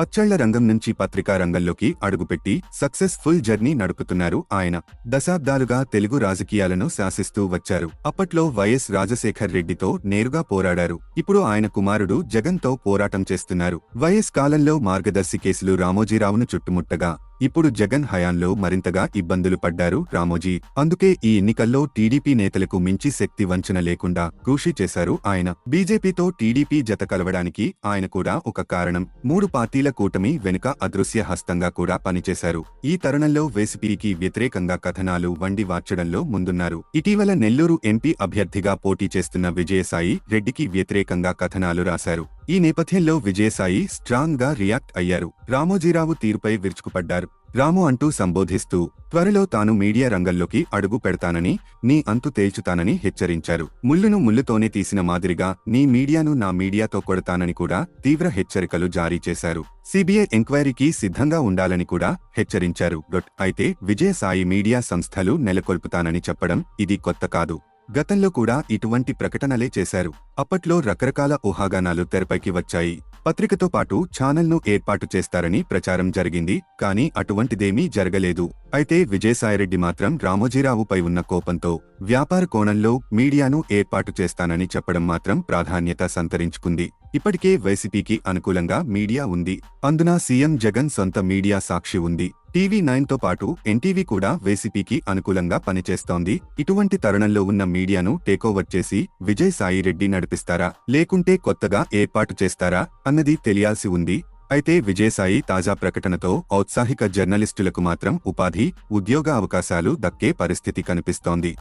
పచ్చళ్ళ రంగం నుంచి పత్రికా రంగంలోకి అడుగుపెట్టి సక్సెస్ఫుల్ జర్నీ నడుపుతున్నారు ఆయన. దశాబ్దాలుగా తెలుగు రాజకీయాలను శాసిస్తూ వచ్చారు. అప్పట్లో వైఎస్ రాజశేఖర్ రెడ్డితో నేరుగా పోరాడారు. ఇప్పుడు ఆయన కుమారుడు జగన్తో పోరాటం చేస్తున్నారు. వైఎస్ కాలంలో మార్గదర్శి కేసులు రామోజీరావును చుట్టుముట్టగా ఇప్పుడు జగన్ హయాంలో మరింతగా ఇబ్బందులు పడ్డారు రామోజీ. అందుకే ఈ ఎన్నికల్లో టీడీపీ నేతలకు మించి శక్తి వంచన లేకుండా కృషి చేశారు ఆయన. బీజేపీతో టీడీపీ జత కలవడానికి ఆయన కూడా ఒక కారణం. మూడు పార్టీల కూటమి వెనుక అదృశ్య హస్తంగా కూడా పనిచేశారు. ఈ తరుణంలో వేసిపీకి వ్యతిరేకంగా కథనాలు వండి వార్చడంలో ముందున్నారు. ఇటీవల నెల్లూరు ఎంపీ అభ్యర్థిగా పోటీ చేస్తున్న విజయసాయి రెడ్డికి వ్యతిరేకంగా కథనాలు రాశారు. ఈ నేపథ్యంలో విజయసాయి స్ట్రాంగ్గా రియాక్ట్ అయ్యారు. రామోజీరావు తీరుపై విరుచుకుపడ్డారు. రాము అంటూ సంబోధిస్తూ త్వరలో తాను మీడియా రంగంలోకి అడుగు పెడతానని నీ అంతు తేల్చుతానని హెచ్చరించారు. ముళ్ళును ముళ్ళుతోనే తీసిన మాదిరిగా నీ మీడియాను నా మీడియాతో కొడతానని కూడా తీవ్ర హెచ్చరికలు జారీ చేశారు. సిబిఐ ఎంక్వైరీకి సిద్ధంగా ఉండాలని కూడా హెచ్చరించారు. అయితే విజయసాయి మీడియా సంస్థలు నెలకొల్పుతానని చెప్పడం ఇది కొత్త కాదు. గతంలో కూడా ఇటువంటి ప్రకటనలే చేశారు. అప్పట్లో రకరకాల ఊహాగానాలు తెరపైకి వచ్చాయి. పత్రికతో పాటు ఛానల్ను ఏర్పాటు చేస్తారని ప్రచారం జరిగింది. కానీ అటువంటిదేమీ జరగలేదు. అయితే విజయసాయిరెడ్డి మాత్రం రామోజీరావుపై ఉన్న కోపంతో వ్యాపార కోణంలో మీడియాను ఏర్పాటు చేస్తానని చెప్పడం మాత్రం ప్రాధాన్యత సంతరించుకుంది. ఇప్పటికే వైసీపీకి అనుకూలంగా మీడియా ఉంది. అందున సీఎం జగన్ సొంత మీడియా సాక్షి ఉంది. టీవీ నైన్తో పాటు ఎన్టీవీ కూడా వైసీపీకి అనుకూలంగా పనిచేస్తోంది. ఇటువంటి తరుణంలో ఉన్న మీడియాను టేకోవర్ చేసి విజయ్ నడిపిస్తారా? లేకుంటే కొత్తగా ఏర్పాటు చేస్తారా? అన్నది తెలియాల్సి ఉంది. అయితే విజయసాయి తాజా ప్రకటనతో ఔత్సాహిక జర్నలిస్టులకు మాత్రం ఉపాధి ఉద్యోగ అవకాశాలు దక్కే పరిస్థితి కనిపిస్తోంది.